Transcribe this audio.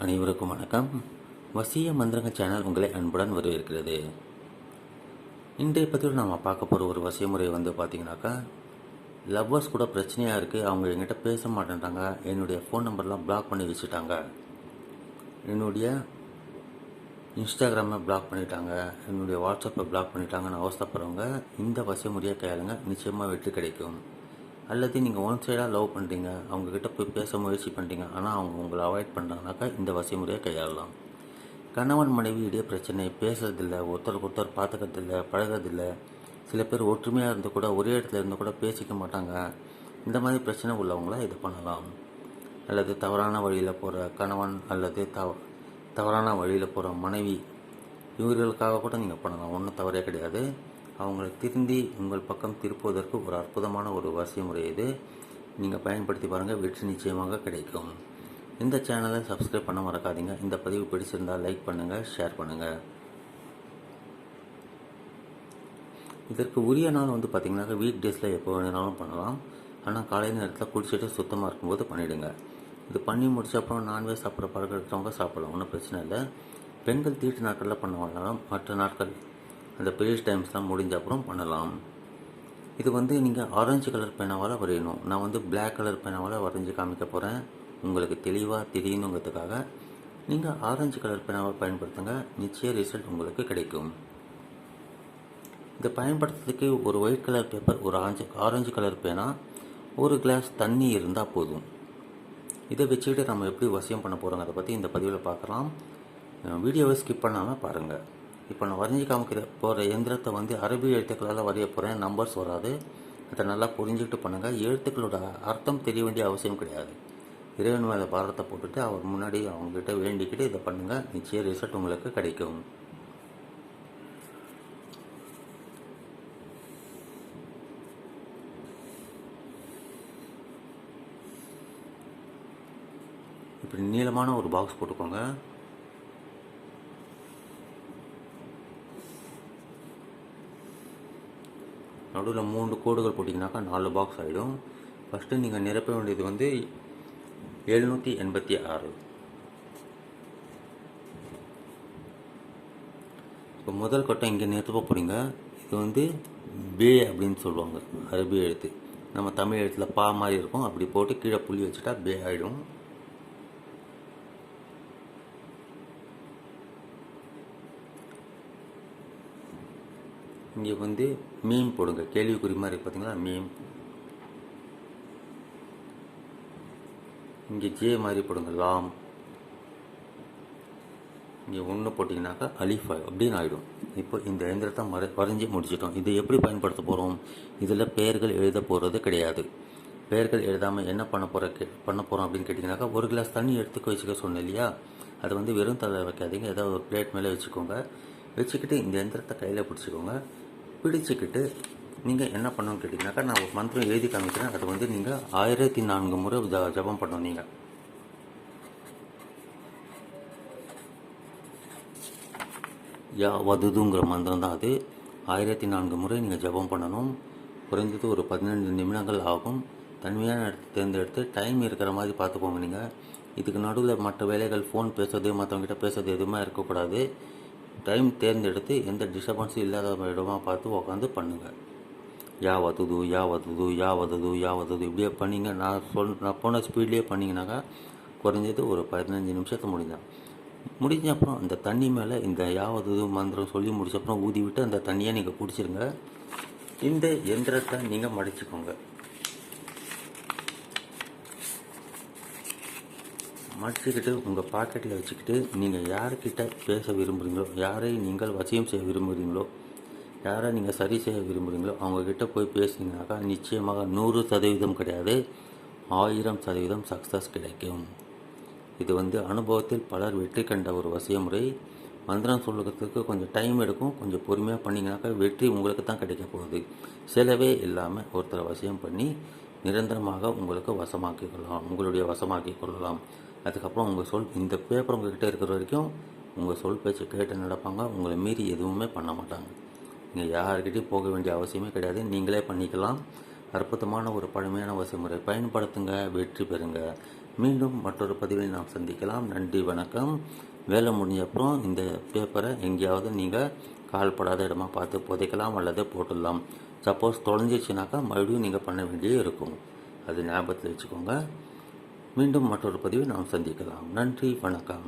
அனைவருக்கும் வணக்கம். வசிய மந்திரங்க சேனல் உங்களை அன்புடன் வரவேற்கிறது. இன்றைய பதிவில் நாம் பார்க்க போகிற ஒரு வசிய முறை வந்து பார்த்தீங்கன்னாக்கா லவ்வர்ஸ் கூட பிரச்சனையாக இருக்குது அவங்க என்கிட்ட பேச மாட்டேன்றாங்க என்னுடைய ஃபோன் நம்பர்லாம் பிளாக் பண்ணி வச்சுட்டாங்க. என்னுடைய இன்ஸ்டாகிராமை பிளாக் பண்ணிட்டாங்க என்னுடைய வாட்ஸ்அப்பை பிளாக் பண்ணிட்டாங்கன்னு அவசரப்படுறவங்க இந்த வசிய முறையை கையாளுங்க நிச்சயமாக வெற்றி கிடைக்கும். அல்லது நீங்கள் ஒன் சைடாக லவ் பண்ணுறீங்க அவங்கக்கிட்ட போய் பேச முயற்சி பண்ணுறீங்க ஆனால் அவங்க உங்களை அவாய்ட் பண்ணுறாங்கனாக்கா இந்த வசைமுறையை கையாளலாம். கணவன் மனைவி இடையே பிரச்சனை பேசுறதில்ல ஒருத்தருக்கு ஒருத்தர் பார்த்துக்கிறதில்ல பழகிறதில்ல. சில பேர் ஒற்றுமையாக இருந்து கூட ஒரே இடத்துல இருந்து கூட பேசிக்க மாட்டாங்க. இந்த மாதிரி பிரச்சனை உள்ளவங்கள இது பண்ணலாம். அல்லது தவறான வழியில் போகிற கணவன் அல்லது தவ தவறான வழியில் போகிற மனைவி இவர்களுக்காக கூட நீங்கள் பண்ணலாம். ஒன்றும் தவறே கிடையாது. அவங்கள திருந்தி உங்கள் பக்கம் திருப்புவதற்கு ஒரு அற்புதமான ஒரு வசிய முறை இது. நீங்கள் பயன்படுத்தி பாருங்கள் வெற்றி நிச்சயமாக கிடைக்கும். இந்த சேனலை சப்ஸ்கிரைப் பண்ண மறக்காதீங்க. இந்த பதிவு பிடிச்சிருந்தால் லைக் பண்ணுங்கள் ஷேர் பண்ணுங்கள் இதற்கு உரிய நாள் வந்து பார்த்தீங்கன்னாக்கா வீக் டேஸில் எப்போ வேணாலும் பண்ணலாம். ஆனால் காலை நேரத்தில் குடிச்சிட்டு சுத்தமாக இருக்கும்போது பண்ணிவிடுங்க இது பண்ணி முடிச்ச அப்புறம் நான்வெஜ் சாப்பிட்ற பழக்கம் இருக்கிறவங்க சாப்பிடலாம் ஒன்றும் பிரச்சனை இல்லை. பெண்கள் தீட்டு நாட்களில் பண்ண மற்ற நாட்கள் அந்த பீரியட் டைம்ஸ்லாம் முடிஞ்ச அப்புறம் பண்ணலாம். இது வந்து நீங்கள் ஆரஞ்சு கலர் பேனாவால் வரையணும். நான் வந்து பிளாக் கலர் பேனாவால் வரைஞ்சி காமிக்க போகிறேன் உங்களுக்கு தெளிவாக தெரியணுங்கிறதுக்காக நீங்கள் ஆரஞ்சு கலர் பேனாவை பயன்படுத்துங்க. நிச்சய ரிசல்ட் உங்களுக்கு கிடைக்கும். இதை பயன்படுத்துறதுக்கு ஒரு ஒயிட் கலர் பேப்பர் ஒரு ஆரஞ்சு ஆரஞ்சு கலர் பேனா ஒரு கிளாஸ் தண்ணி இருந்தால் போதும். இதை வச்சுக்கிட்டு நம்ம எப்படி வசியம் பண்ண போகிறோங்க அதை பற்றி இந்த பதிவில் பார்க்கலாம். வீடியோவை ஸ்கிப் பண்ணாமல் பாருங்கள் இப்போ நான் வரைஞ்சி காமிக்கிற போகிற எந்திரத்தை வந்து அரபி எழுத்துக்களால் வரைய போகிறேன். நம்பர்ஸ் வராது. அதை நல்லா புரிஞ்சுக்கிட்டு பண்ணுங்கள் எழுத்துக்களோட அர்த்தம் தெரிய வேண்டிய அவசியம் கிடையாது. இறைவன் மேலே பாரத்தை போட்டுட்டு அவர் முன்னாடி அவங்ககிட்ட வேண்டிக்கிட்டு இதை பண்ணுங்கள் நிச்சய ரிசல்ட் உங்களுக்கு கிடைக்கும். இப்படி நீளமான ஒரு பாக்ஸ் போட்டுக்கோங்க. நடுவில் மூன்று கோடுகள் போட்டிங்கனாக்கா நாலு பாக்ஸ் ஆகிடும் ஃபஸ்ட்டு நீங்கள் நிரப்ப வேண்டியது வந்து எழுநூற்றி எண்பத்தி ஆறு. இப்போ முதல் கட்டம் இங்கே நிறுத்தப்ப போகிறீங்க இது வந்து பே அப்படின்னு சொல்லுவாங்க. அரபி எழுத்து. நம்ம தமிழ் எழுத்தில் பா மாதிரி இருக்கும். அப்படி போட்டு கீழே புள்ளி வச்சுட்டா பே ஆகிடும் இங்கே வந்து மீம் போடுங்க. கேள்விக்குறி மாதிரி பார்த்தீங்களா மீம். இங்கே ஜே மாதிரி போடுங்க. லாம். இங்கே ஒன்று போட்டிங்கனாக்கா அலிஃபா அப்படின்னு ஆகிடும் இப்போ இந்த எந்திரத்தை மறை வரைஞ்சி முடிச்சிட்டோம். இதை எப்படி பயன்படுத்த போகிறோம் இதில் பெயர்கள் எழுத போகிறது கிடையாது. பெயர்கள் எழுதாமல் என்ன பண்ண போகிற கே பண்ண போகிறோம் அப்படின்னு கேட்டிங்கனாக்கா ஒரு கிளாஸ் தண்ணி எடுத்துக்க வச்சுக்க சொன்னேன் இல்லையா? அதை வந்து வெறும் தலை வைக்காதீங்க. ஏதாவது ஒரு பிளேட் மேலே வச்சுக்கோங்க. வச்சுக்கிட்டு இந்த எந்திரத்தை கையில் பிடிச்சிக்கோங்க. பிடிச்சிக்கிட்டு நீங்கள் என்ன பண்ணணும்னு கேட்டிங்கனாக்கா நான் ஒரு மந்திரம் எழுதி காமிக்கிறேன். அது வந்து நீங்கள் ஆயிரத்தி நான்கு முறை ஜ ஜபம் பண்ணணும் நீங்கள் யா வதுதுங்கிற மந்திரம் தான் அது. ஆயிரத்தி நான்கு முறை நீங்கள் ஜெபம் பண்ணணும். குறைஞ்சது ஒரு பதினெண்டு நிமிடங்கள் ஆகும். தனிமையான இடத்தை தேர்ந்தெடுத்து டைம் இருக்கிற மாதிரி பார்த்துக்கோங்க நீங்கள் இதுக்கு நடுவில் மற்ற வேலைகள் ஃபோன் பேசுறது மற்றவங்ககிட்ட பேசுறது எதுவுமே இருக்கக்கூடாது. டைம் தேர்ந்தெடுத்து எந்த டிஸ்டர்பன்ஸும் இல்லாத இடமா பார்த்து உட்காந்து பண்ணுங்கள் யா வதுது யா வதுது யா வதுது யா வதுது இப்படியே பண்ணிங்க. நான் சொல் நான் போன ஸ்பீட்லேயே பண்ணிங்கனாக்கா குறைஞ்சது ஒரு பதினஞ்சு நிமிஷத்தை முடிஞ்சான் முடிஞ்ச அப்புறம் அந்த தண்ணி மேலே இந்த யாவது மந்திரம் சொல்லி முடிச்ச அப்புறம் ஊதி விட்டு அந்த தண்ணியை நீங்கள் குடிச்சிருங்க. இந்த எந்திரத்தை நீங்கள் மடிச்சுக்கோங்க. மடிச்சுக்கிட்டு உங்கள் பாக்கெட்டில் வச்சுக்கிட்டு நீங்கள் யார்கிட்ட பேச விரும்புகிறீங்களோ யாரை நீங்கள் வசியம் செய்ய விரும்புகிறீங்களோ யாரை நீங்கள் சரி செய்ய விரும்புகிறீங்களோ அவங்கக்கிட்ட போய் பேசினீங்கனாக்கா நிச்சயமாக நூறு சதவீதம் கிடையாது ஆயிரம் சதவீதம் சக்ஸஸ் கிடைக்கும். இது வந்து அனுபவத்தில் பலர் வெற்றி கண்ட ஒரு வசிய முறை மந்திரம் சொல்லுறதுக்கு கொஞ்சம் டைம் எடுக்கும் கொஞ்சம் பொறுமையாக பண்ணிங்கனாக்கா வெற்றி உங்களுக்கு தான் கிடைக்க போகுது. செலவே இல்லாமல் ஒருத்தரை வசியம் பண்ணி நிரந்தரமாக உங்களுக்கு வசமாக்கி கொள்ளலாம் உங்களுடைய வசமாக்கி கொள்ளலாம். அதுக்கப்புறம் உங்கள் சொல் இந்த பேப்பர் உங்ககிட்ட இருக்கிற வரைக்கும் உங்கள் சொல் பேச்சு கேட்டு நடப்பாங்க. உங்களை மீறி எதுவுமே பண்ண மாட்டாங்க. நீங்கள் யார்கிட்டையும் போக வேண்டிய அவசியமே கிடையாது. நீங்களே பண்ணிக்கலாம். அற்புதமான ஒரு பழமையான வசமுறை. பயன்படுத்துங்க வெற்றி பெறுங்க. மீண்டும் மற்றொரு பதிவில் நாம் சந்திக்கலாம். நன்றி வணக்கம். வேலை முடிஞ்ச அப்புறம் இந்த பேப்பரை எங்கேயாவது நீங்கள் கால்படாத இடமா பார்த்து புதைக்கலாம் அல்லது போட்டுடலாம். சப்போஸ் தொலைஞ்சிச்சுனாக்கா மறுபடியும் நீங்கள் பண்ண வேண்டியே இருக்கும். அது ஞாபகத்தில் வச்சுக்கோங்க. மீண்டும் மற்றொரு பதிவை நாம் சந்திக்கலாம். நன்றி வணக்கம்.